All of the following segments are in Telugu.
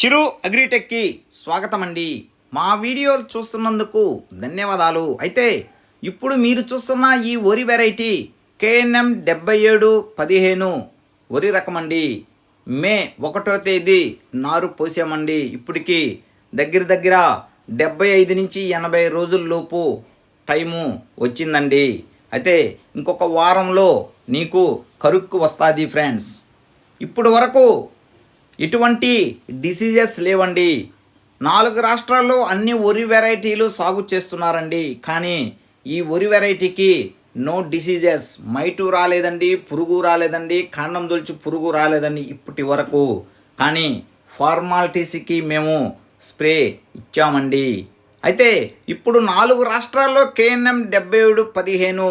చిరు అగ్రిటెక్కి స్వాగతం అండి మా వీడియోలు చూస్తున్నందుకు ధన్యవాదాలు. అయితే ఇప్పుడు మీరు చూస్తున్న ఈ వరి వెరైటీ కేఎన్ఎం డెబ్బై ఏడు పదిహేను వరి రకం అండి మే ఒకటో తేదీ నారు పోసామండి. ఇప్పటికి దగ్గర దగ్గర డెబ్బై ఐదు నుంచి ఎనభై రోజుల్లోపు టైము వచ్చిందండి. అయితే ఇంకొక వారంలో నీకు కరుక్కు వస్తుంది ఫ్రెండ్స్. ఇప్పుడు వరకు ఇటువంటి డిసీజెస్ లేవండి. నాలుగు రాష్ట్రాల్లో అన్ని వరి వెరైటీలు సాగు చేస్తున్నారండి. కానీ ఈ వరి వెరైటీకి నో డిసీజెస్ మైటు రాలేదండి పురుగు రాలేదండి కాండం దొలిచి పురుగు రాలేదండి ఇప్పటి వరకు. కానీ ఫార్మాలిటీస్కి మేము స్ప్రే ఇచ్చామండి. అయితే ఇప్పుడు నాలుగు రాష్ట్రాల్లో కేఎన్ఎం డెబ్బై ఏడు పదిహేను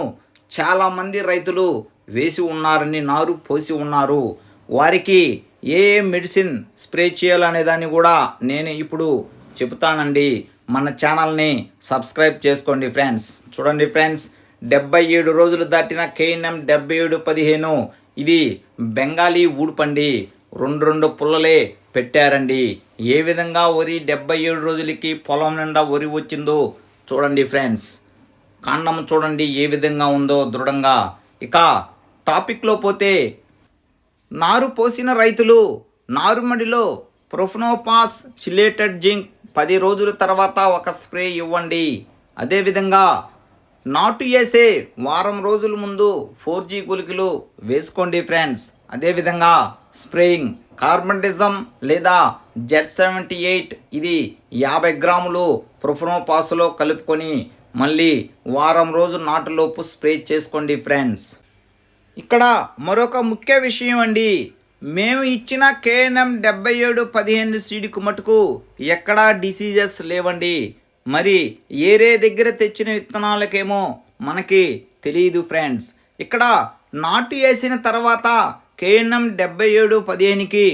చాలామంది రైతులు వేసి ఉన్నారని నారు పోసి ఉన్నారు. వారికి ఏ మెడిసిన్ స్ప్రే చేయాలనే దాన్ని కూడా నేను ఇప్పుడు చెబుతానండి. మన ఛానల్ని సబ్స్క్రైబ్ చేసుకోండి ఫ్రెండ్స్. చూడండి ఫ్రెండ్స్ డెబ్బై ఏడు రోజులు దాటిన కేఎన్ఎం డెబ్బై ఏడు పదిహేను. ఇది బెంగాలీ ఊడుపండి. రెండు రెండు పుల్లలే పెట్టారండి. ఏ విధంగా వరి డెబ్బై ఏడు రోజులకి పొలం నిండా వరి వచ్చిందో చూడండి ఫ్రెండ్స్. కాండం చూడండి ఏ విధంగా ఉందో దృఢంగా. ఇక టాపిక్లో పోతే నారు పోసిన రైతులు నారుమడిలో ప్రొఫ్నోపాస్ చిలేటెడ్ జింక్ పది రోజుల తర్వాత ఒక స్ప్రే ఇవ్వండి. అదేవిధంగా నాటు వేసే వారం రోజుల ముందు ఫోర్ జీ గుళికలు వేసుకోండి ఫ్రెండ్స్. అదేవిధంగా స్ప్రేయింగ్ కార్బంటిజం లేదా జెడ్ సెవెంటీ ఎయిట్ ఇది యాభై గ్రాములు ప్రొఫ్నోపాస్లో కలుపుకొని మళ్ళీ వారం రోజు నాటులోపు స్ప్రే చేసుకోండి ఫ్రెండ్స్. ఇక్కడ మరొక ముఖ్య విషయం అండి. మేము ఇచ్చిన కేఎన్ఎం డెబ్బై ఏడు పదిహేను సీడుకు మటుకు ఎక్కడా డిసీజెస్ లేవండి. మరి ఏరే దగ్గర తెచ్చిన విత్తనాలకేమో మనకి తెలియదు ఫ్రెండ్స్. ఇక్కడ నాటు వేసిన తర్వాత కేఎన్ఎం డెబ్బై ఏడు పదిహేనుకి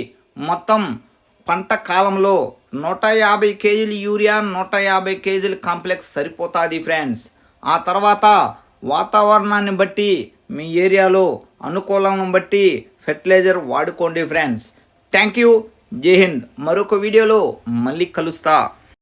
మొత్తం పంట కాలంలో నూట యాభై కేజీలు యూరియా నూట యాభై కేజీలు కాంప్లెక్స్ సరిపోతుంది ఫ్రెండ్స్. ఆ తర్వాత వాతావరణాన్ని బట్టి మీ ఏరియాలో అనుకూలం బట్టి ఫెర్టిలైజర్ వాడుకోండి ఫ్రెండ్స్ థ్యాంక్ యూ జై హింద్. మరొక వీడియోలో మళ్ళీ కలుస్తా.